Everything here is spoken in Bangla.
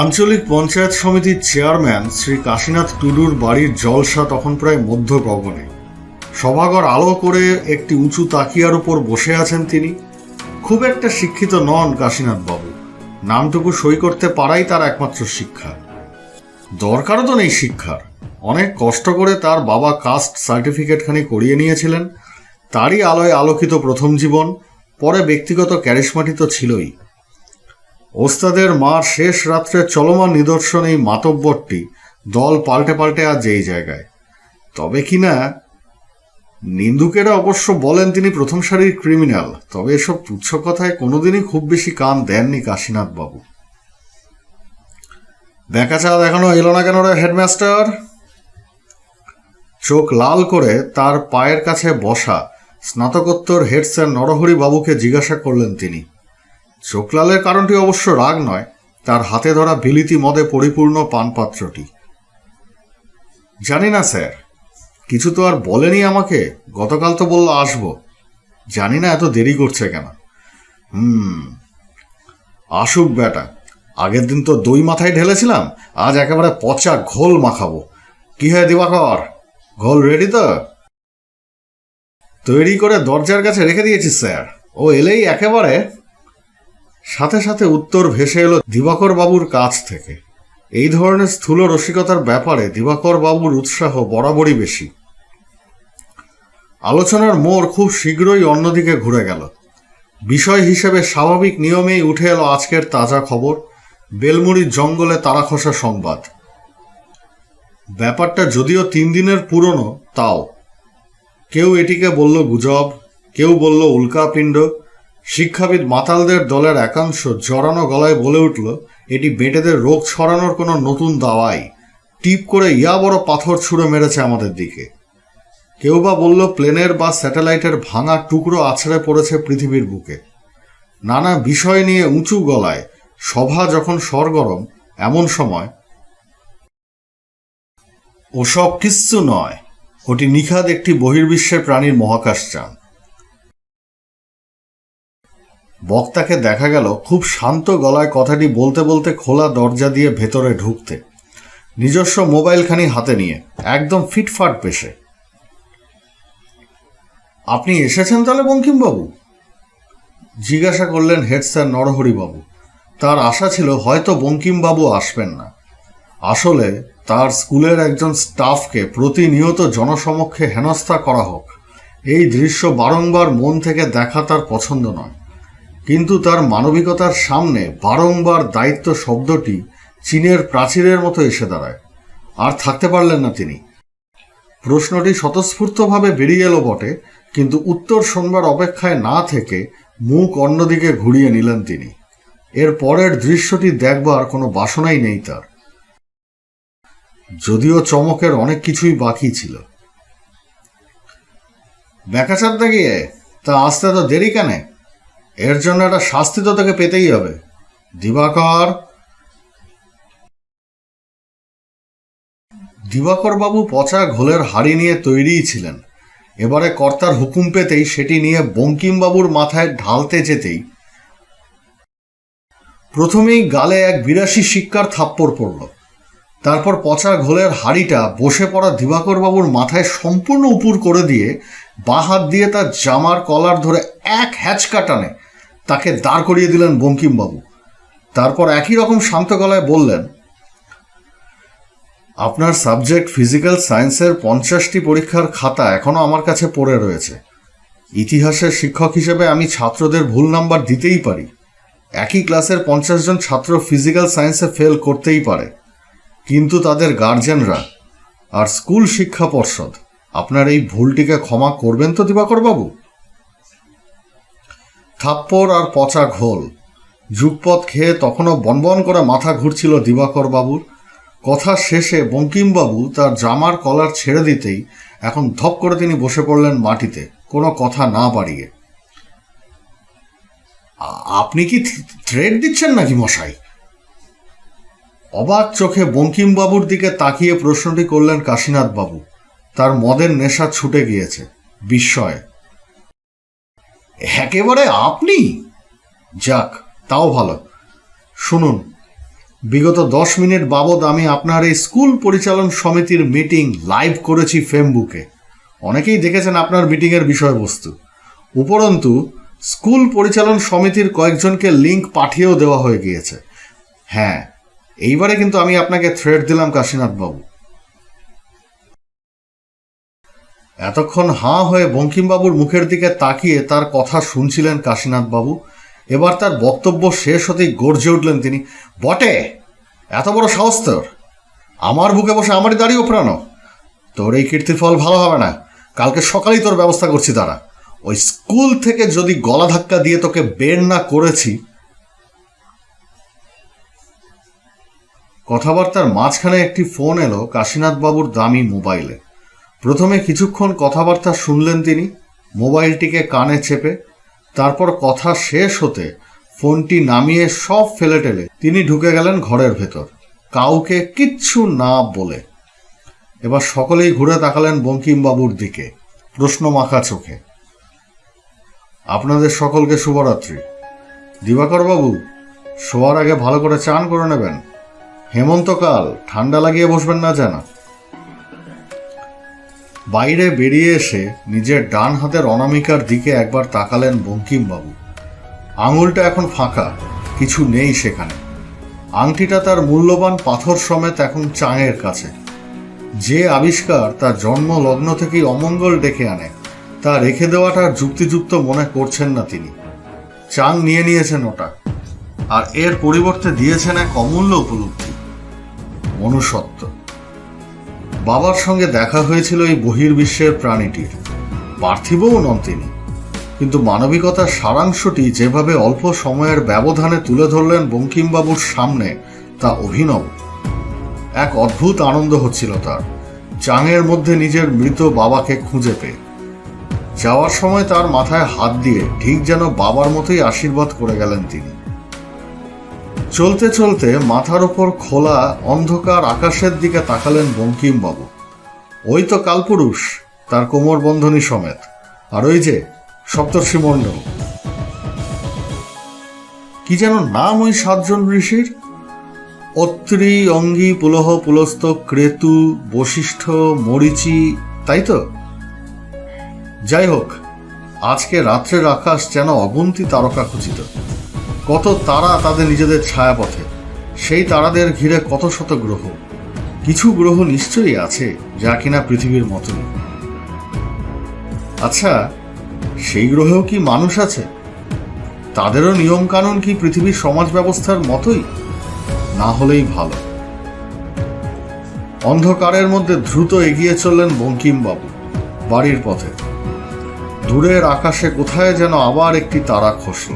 আঞ্চলিক পঞ্চায়েত সমিতির চেয়ারম্যান শ্রী কাশীনাথ টুডুর বাড়ির জলসা তখন প্রায় মধ্য গগনে। সভাঘর আলো করে একটি উঁচু তাকিয়ার উপর বসে আছেন তিনি। খুব একটা শিক্ষিত নন কাশীনাথ বাবু নামটুকু সই করতে পারাই তার একমাত্র শিক্ষা। দরকারও তো নেই শিক্ষার। অনেক কষ্ট করে তার বাবা কাস্ট সার্টিফিকেটখানি করিয়ে নিয়েছিলেন। তারই আলোয় আলোকিত প্রথম জীবন, পরে ব্যক্তিগত ক্যারিশমাটি তো ছিলই। ওস্তাদের মার শেষ রাত্রে চলমান নিদর্শন এই মাতব্বরটি দল পাল্টে পাল্টে আজ এই জায়গায়। তবে কিনা নিন্দুকেরা অবশ্য বলেন তিনি প্রথম সারির ক্রিমিনাল, তবে এসব তুচ্ছ কথায় কোনোদিনই খুব বেশি কান দেননি কাশীনাথ বাবু দেখা চাঁদ এখনও এলো না কেন রে হেডমাস্টার? চোখ লাল করে তার পায়ের কাছে বসা স্নাতকোত্তর হেড স্যার নরহরি বাবুকে জিজ্ঞাসা করলেন তিনি। চোখলালের কারণটি অবশ্য রাগ নয়, তার হাতে ধরা বিলিতি মদে পরিপূর্ণ পানপাত্রটি। জানি না, স্যার। কিছু তো আর বলেনি আমাকে, গতকাল তো বলল আসব। জানি না, এত দেরি করছে কেন। হুম। আসুক বেটা, আগের দিন তো দই মাথায় ঢেলেছিলাম, আজ একেবারে পচা ঘোল মাখাবো। কি হয় দিবাকর? ঘোল রেডি তো? তৈরি করে দরজার কাছে রেখে দিয়েছি স্যার। ও এলেই একেবারে সাথে সাথে উত্তর ভেসে এলো দিবাকর বাবুর কাছ থেকে। এই ধরনের স্থূল রসিকতার ব্যাপারে দিবাকর বাবুর উৎসাহ বরাবরই বেশি। আলোচনার মোড় খুব শীঘ্রই অন্যদিকে ঘুরে গেল। বিষয় হিসেবে স্বাভাবিক নিয়মেই উঠে এলো আজকের তাজা খবর, বেলমুড়ির জঙ্গলে তারাখসা সংবাদ। ব্যাপারটা যদিও তিন দিনের পুরনো, তাও। কেউ এটিকে বলল গুজব, কেউ বলল উল্কাপিণ্ড শিক্ষাবিদ মাতালদের দলের একাংশ জড়ানো গলায় বলে উঠল, এটি বেটেদের রোগ ছড়ানোর কোনো নতুন দাওয়াই। টিপ করে ইয়া বড় পাথর ছুঁড়ে মেরেছে আমাদের দিকে। কেউ বা বলল, প্লেনের বা স্যাটেলাইটের ভাঙা টুকরো আছড়ে পড়েছে পৃথিবীর বুকে। নানা বিষয় নিয়ে উঁচু গলায় সভা যখন সরগরম, এমন সময় ওসব কিচ্ছু নয়, ওটি নিখাদ একটি বহির্বিশ্বের প্রাণীর মহাকাশযান। বক্তাকে দেখা গেল খুব শান্ত গলায় কথাটি বলতে বলতে খোলা দরজা দিয়ে ভেতরে ঢুকতে। নিজস্ব মোবাইলখানি হাতে নিয়ে, একদম ফিটফাট পেশে। আপনি এসেছেন তাহলে, বঙ্কিমবাবু? জিজ্ঞাসা করলেন হেড স্যার নরহরিবাবু। তার আশা ছিল হয়তো বঙ্কিমবাবু আসবেন না। আসলে তার স্কুলের একজন স্টাফকে প্রতিনিয়ত জনসমক্ষে হেনস্থা করা হোক, এই দৃশ্য বারংবার মন থেকে দেখা তার পছন্দ নয়। কিন্তু তার মানবিকতার সামনে বারংবার দায়িত্ব শব্দটি চীনের প্রাচীরের মতো এসে দাঁড়ায়। আর থাকতে পারলেন না তিনি। প্রশ্নটি স্বতঃস্ফূর্তভাবে বেরিয়ে এলো বটে, কিন্তু উত্তর শোনবার অপেক্ষায় না থেকে মুখ অন্যদিকে ঘুরিয়ে নিলেন তিনি। এর পরের দৃশ্যটি দেখবার কোনো বাসনাই নেই তার। যদিও চমকের অনেক কিছুই বাকি ছিল। বেকাচার গিয়ে তা আসতে তো দেরি কেন? এর জন্য একটা শাস্তি তো তোকে পেতেই হবে। দিবাকর। দিবাকর বাবু পচা ঘোলের হাড়ি নিয়ে তৈরিই ছিলেন। এবারে কর্তার হুকুম পেতেই সেটি নিয়ে বঙ্কিমবাবুর মাথায় ঢালতে যেতেই প্রথমেই গালে এক বিরাশি শিক্ষার থাপ্পড় পড়ল। তারপর পচা ঘোলের হাড়িটা বসে পড়া দিবাকর বাবুর মাথায় সম্পূর্ণ উপুর করে দিয়ে বাঁ হাত দিয়ে তার জামার কলার ধরে এক হ্যাচকা টানে। তাকে দাঁড় করিয়ে দিলেন বঙ্কিমবাবু। তারপর একই রকম শান্ত গলায় বললেন, আপনার সাবজেক্ট ফিজিক্যাল সায়েন্সের পঞ্চাশটি পরীক্ষার খাতা এখনও আমার কাছে পড়ে রয়েছে। ইতিহাসের শিক্ষক হিসেবে আমি ছাত্রদের ভুল নাম্বার দিতেই পারি। একই ক্লাসের পঞ্চাশ জন ছাত্র ফিজিক্যাল সায়েন্সে ফেল করতেই পারে। কিন্তু তাদের গার্জেনরা আর স্কুল শিক্ষা পর্ষদ, আপনার এই ভুলটিকে ক্ষমা করবেন তো দিবাকরবাবু? বাবু থাপ্পড় আর পচা ঘোল। যুগপথ খেয়ে তখনও বনবন করে মাথা ঘুরছিল দিবাকর বাবুর। কথা শেষে বঙ্কিমবাবু তার জামার কলার ছেড়ে দিতেই এখন ধপ করে তিনি বসে পড়লেন মাটিতে, কোনো কথা না বাড়িয়ে। আপনি কি থ্রেড দিচ্ছেন নাকি মশাই? অবাক চোখে বঙ্কিমবাবুর দিকে তাকিয়ে প্রশ্নটি করলেন কাশীনাথবাবু। তার মদের নেশা ছুটে গিয়েছে, বিস্ময়ে। একেবারে আপনি? যাক, তাও ভালো। শুনুন, বিগত দশ মিনিট বাবদ আমি আপনার এই স্কুল পরিচালন সমিতির মিটিং লাইভ করেছি ফেসবুকে অনেকেই দেখেছেন আপনার মিটিংয়ের বিষয়বস্তু। উপরন্তু, স্কুল পরিচালন সমিতির কয়েকজনকে লিংক পাঠিয়েও দেওয়া হয়ে গিয়েছে। হ্যাঁ এইবারে কিন্তু আমি আপনাকে থ্রেড দিলাম কাশীনাথ এতক্ষণ হাঁ হয়ে বঙ্কিমবাবুর মুখের দিকে তাকিয়ে তার কথা শুনছিলেন কাশীনাথ বাবু এবার তার বক্তব্য শেষ হতেই গর্জে উঠলেন তিনি, বটে! এত বড় সাহস তোর। আমার বুকে বসে আমারই দাঁড়িয়ে ওপরানো। তোর এই কীর্তির ফল ভালো হবে না। কালকে সকালেই তোর ব্যবস্থা করছি তারা ওই স্কুল থেকে যদি গলা ধাক্কা দিয়ে তোকে বের না করেছি কথাবার্তার মাঝখানে একটি ফোন এলো কাশীনাথবাবুর দামি মোবাইলে। প্রথমে কিছুক্ষণ কথাবার্তা শুনলেন তিনি, মোবাইলটিকে কানে চেপে, তারপর কথা শেষ হতে ফোনটি নামিয়ে সব ফেলে টেলে তিনি ঢুকে গেলেন ঘরের ভেতর, কাউকে কিচ্ছু না বলে। এবার সকলেই ঘুরে তাকালেন বঙ্কিমবাবুর দিকে, প্রশ্ন মাখা চোখে। আপনাদের সকলকে শুভরাত্রি। দিবাকর বাবু শোয়ার আগে ভালো করে চান করে নেবেন। হেমন্তকাল, ঠান্ডা লাগিয়ে বসবেন না যেন। বাইরে বেরিয়ে এসে নিজের ডান হাতের অনামিকার দিকে একবার তাকালেন বঙ্কিমবাবু। আঙুলটা এখন ফাঁকা, কিছু নেই সেখানে। আংটিটা তার মূল্যবান পাথর সমেত এখন চাঙের কাছে। যে আবিষ্কার তার জন্ম লগ্ন থেকেই অমঙ্গল ডেকে আনে, তা রেখে দেওয়াটা যুক্তিযুক্ত মনে করছেন না তিনি। চাং নিয়ে নিয়েছেন ওটা, আর এর পরিবর্তে দিয়েছেন এক অমূল্য উপলব্ধি, মনুষ্যত্ব। বাবার সঙ্গে দেখা হয়েছিল এই বহির্বিশ্বের প্রাণীটির। পার্থিবও নন তিনি। কিন্তু মানবিকতার সারাংশটি যেভাবে অল্প সময়ের ব্যবধানে তুলে ধরলেন বঙ্কিমবাবুর সামনে, তা অভিনব। এক অদ্ভুত আনন্দ হচ্ছিল তার। চাঙের মধ্যে নিজের মৃত বাবাকে খুঁজে পেয়ে। যাওয়ার সময় তার মাথায় হাত দিয়ে ঠিক যেন বাবার মতোই আশীর্বাদ করে গেলেন তিনি। চলতে চলতে মাথার ওপর খোলা অন্ধকার আকাশের দিকে তাকালেন বঙ্কিমবাবু। ওই তো কালপুরুষ, তার কোমর বন্ধনী সমেত। আর ওই যে সপ্তর্ষি মণ্ডল। কি যেন নাম ওই সাতজন ঋষির? অত্রি, অঙ্গি, পুলহ, পুলস্ত, ক্রেতু, বশিষ্ঠ, মরিচি, তাই তো? যাই হোক, আজকে রাত্রের আকাশ যেন অগুন্তি তারকা খুঁজিত কত তারা তাদের নিজেদের ছায়াপথে। সেই তারাদের ঘিরে কত শত গ্রহ। কিছু গ্রহ নিশ্চয়ই আছে যা কিনা পৃথিবীর মতনই আচ্ছা সেই গ্রহেও কি মানুষ আছে? তাদেরও নিয়মকানুন কি পৃথিবীর সমাজ ব্যবস্থার মতোই? না হলেই ভালো। অন্ধকারের মধ্যে দ্রুত এগিয়ে চললেন বঙ্কিমবাবু বাড়ির পথে। দূরের আকাশে কোথায় যেন আবার একটি তারা খসল।